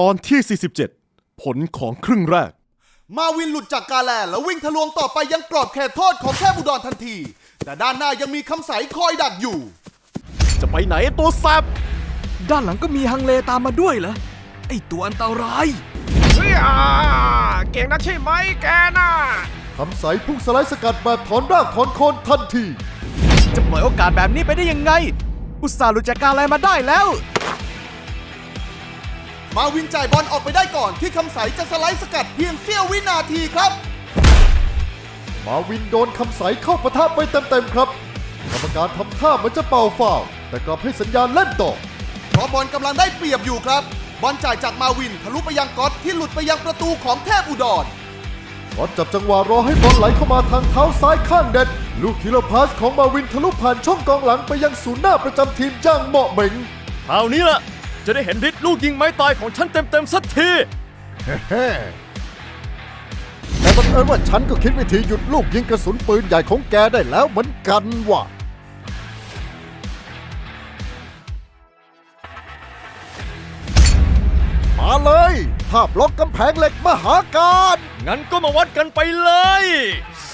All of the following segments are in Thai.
ตอนที่ 47 ผลของครึ่งแรก มาวินหลุดจากกาแลแล้ววิ่งทะลวงต่อไปยังกรอบเขตโทษของแค่บุดรทันที แต่ด้านหน้ายังมีคำใสคอยดักอยู่ จะไปไหนไอ้ตัวแซบด้านหลังก็มีฮังเลตามมาด้วยเหรอ ไอตัวอันตราย เฮ้ยอ่าเก่งนักใช่ไหมแกน่ะคำใสพุ่งสไลด์สกัดแบบถอนรากถอนโคนทันที จะปล่อยโอกาสแบบนี้ไปได้ยังไง อุตส่าห์หลุดจากการอะไรมาได้แล้ว มาวินจ่ายบอลออกไปได้ก่อนที่คำใสจะสไลด์สกัดเพียงเสี้ยววินาทีครับ มาวินโดนคำใสเข้าปะทะไปเต็มๆครับ กรรมการทำท่าเหมือนจะเป่าฟาวล์แต่กลับให้สัญญาณเล่นต่อ เพราะบอลกำลังได้เปรียบอยู่ครับ บอลจ่ายจากมาวินทะลุไปยังก๊อตที่หลุดไปยังประตูของเทพอุดรบอลจับจังหวะรอให้บอลไหลเข้ามาทางเท้าซ้ายข้างเด็ด ลูกคิโลพาสของมาวินทะลุผ่านช่องกองหลังไปยังศูนย์หน้าประจำทีมอย่างเหมาะเหม็งคราวนี้ล่ะ จะได้เห็นฤทธิ์ลูกยิงไม้ตายของฉันเต็มๆสักทีแฮ่แต่บังเอิญว่าฉันก็คิดวิธีหยุดลูกยิงกระสุนปืนใหญ่ของแกได้แล้วเหมือนกันว่ะ มาเลย ภาพล็อกกำแพงเหล็กมหาการ งั้นก็มาวัดกันไปเลย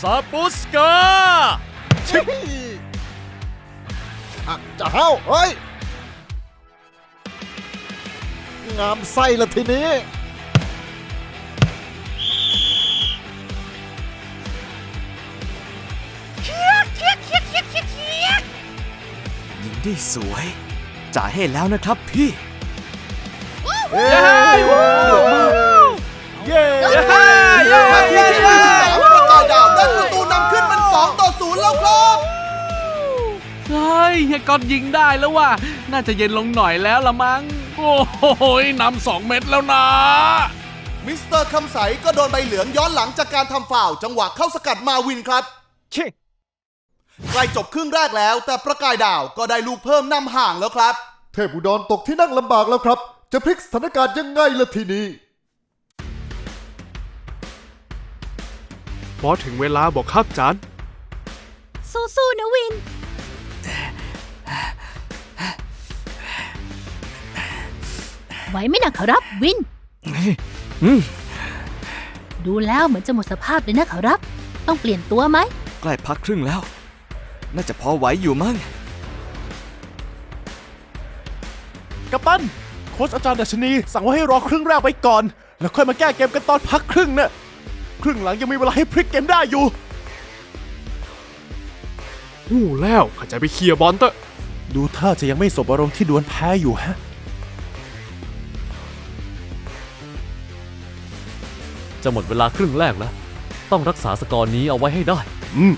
ซาปุสกา ชิอะจะเฮ้าเฮ้ย งามไส้ละทีนี้ ยิงได้สวย จ่ายให้แล้วนะครับพี่เย้นาทีที่23ประกายดาวได้ประตูนำขึ้นเป็น2ต่อ0แล้วครับเฮ้ยเฮียก๊อตยิงได้แล้วว่ะน่าจะเย็นลงหน่อยแล้วละมั้ง โอ้โหนำสองเม็ดแล้วนะ มิสเตอร์คำใสก็โดนใบเหลืองย้อนหลังจากการทำฟาวล์จังหวะเข้าสกัดมาวินครับ ชิใกล้จบครึ่งแรกแล้ว แต่ประกายดาวก็ได้ลูกเพิ่มนำห่างแล้วครับ เทพอุดรตกที่นั่งลำบากแล้วครับ จะพลิกสถานการณ์ยังไงละทีนี้ พอถึงเวลาบอกครับจานสู้ๆนะวิน ไหวไหมนะขอรับวิน ดูแล้วเหมือนจะหมดสภาพเลยนะขอรับ ต้องเปลี่ยนตัวไหม ใกล้พักครึ่งแล้ว น่าจะพอไหวอยู่มั้งกัปตันโค้ชอาจารย์ดัชนี สั่งว่าให้รอครึ่งแรกไปก่อน แล้วค่อยมาแก้เกมกันตอนพักครึ่งนะครึ่งหลังยังมีเวลาให้พลิกเกมได้อยู่หู้แล้วเข้าใจไปเคลียร์บอลเตอะดูท่าจะยังไม่สบอารมณ์ที่ดวลแพ้อยู่ฮะ จะหมดเวลาครึ่งแรกแล้ว ต้องรักษาสกอร์นี้เอาไว้ให้ได้ อืม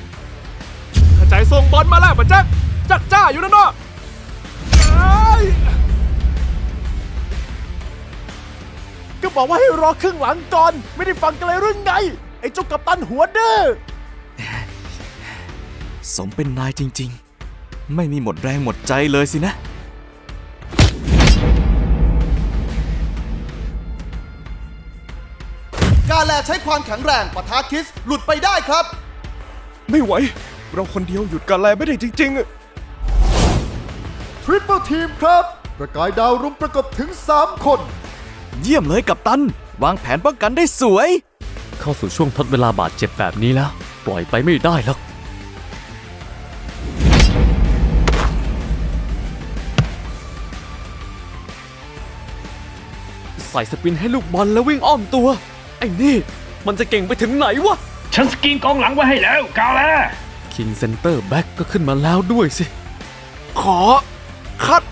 เข้าใจส่งบอลมาแล้วปะแจ๊คจักจ้าอยู่นั่นเนาะเอ้ยก็บอกว่าให้รอครึ่งหลังก่อน ไม่ได้ฟังกันเลยหรือไง ไอ้เจ้ากัปตันหัวดื้อ สมเป็นนายจริง ๆ ไม่มีหมดแรงหมดใจเลยสินะ แลใช้ความแข็งแรงปะทะคิสหลุดไปได้ครับ ไม่ไหว เราคนเดียวหยุดการแลไม่ได้จริงๆอะทริปเปิลทีมครับ ประกายดาวรุมประกบถึง 3 คน เยี่ยมเลยกับตัน วางแผนป้องกันได้สวย เข้าสู่ช่วงทดเวลาบาดเจ็บแบบนี้แล้ว ปล่อยไปไม่ได้หรอก ใส่สปินให้ลูกบอลแล้ววิ่งอ้อมตัว ไอ้นี่ มันจะเก่งไปถึงไหนวะ ฉันสกรีนกองหลังไว้ให้แล้วกาแล คิงเซนเตอร์แบ็กก็ขึ้นมาแล้วด้วยสิ ขอ คัด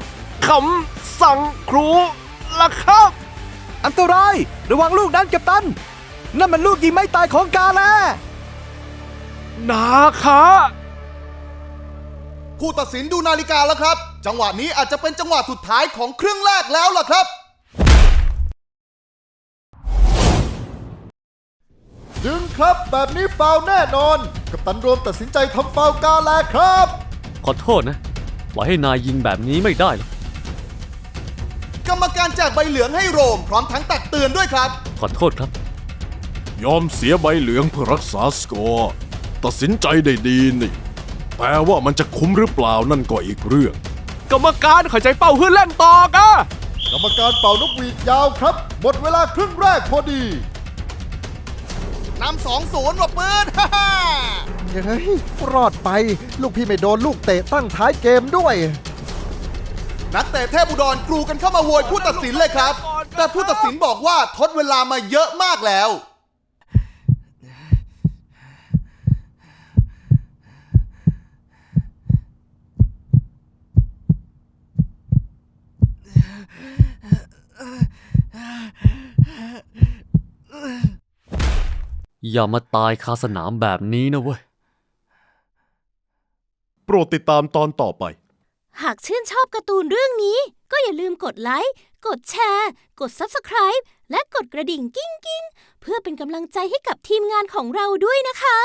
คำสั่งครูละครับ อันตราย ระวังลูกนั้นกับตัน นั่นมันลูกยิงไม่ตายของกาแลนาคะผู้ตัดสินดูนาฬิกาแล้วครับ จังหวะนี้อาจจะเป็นจังหวะสุดท้ายของครึ่งแรกแล้วล่ะครับ ดึงครับ แบบนี้ฟาวล์แน่นอน กัปตันโรมตัดสินใจทำฟาวล์กาแลครับ ขอโทษนะปล่อยให้นายยิงแบบนี้ไม่ได้หรอกกรรมการแจกใบเหลืองให้โรม พร้อมทั้งตักเตือนด้วยครับ ขอโทษครับ ยอมเสียใบเหลืองเพื่อรักษาสกอร์ตัดสินใจได้ดีนี่ แต่ว่ามันจะคุ้มหรือเปล่านั่นก็อีกเรื่อง กรรมการเข้าใจเป้าเพื่อเล่นต่อกะ กรรมการเป่านกหวีดยาวครับ หมดเวลาครึ่งแรกพอดี นำสองศูนย์หลบปืนฮ่าฮ่าเฮ้ยรอดไป ลูกพี่ไม่โดนลูกเตะตั้งท้ายเกมด้วย นักเตะเทพอุดรกรูกันเข้ามาโวยผู้ตัดสินเลยครับ แต่ผู้ตัดสินบอกว่าทดเวลามาเยอะมากแล้ว อย่ามาตายคาสนามแบบนี้นะเว้ย โปรดติดตามตอนต่อไป หากชื่นชอบการ์ตูนเรื่องนี้ ก็อย่าลืมกดไลค์ กดแชร์ กด Subscribe และกดกระดิ่งกิ้งกิ้งๆเพื่อเป็นกำลังใจให้กับทีมงานของเราด้วยนะคะ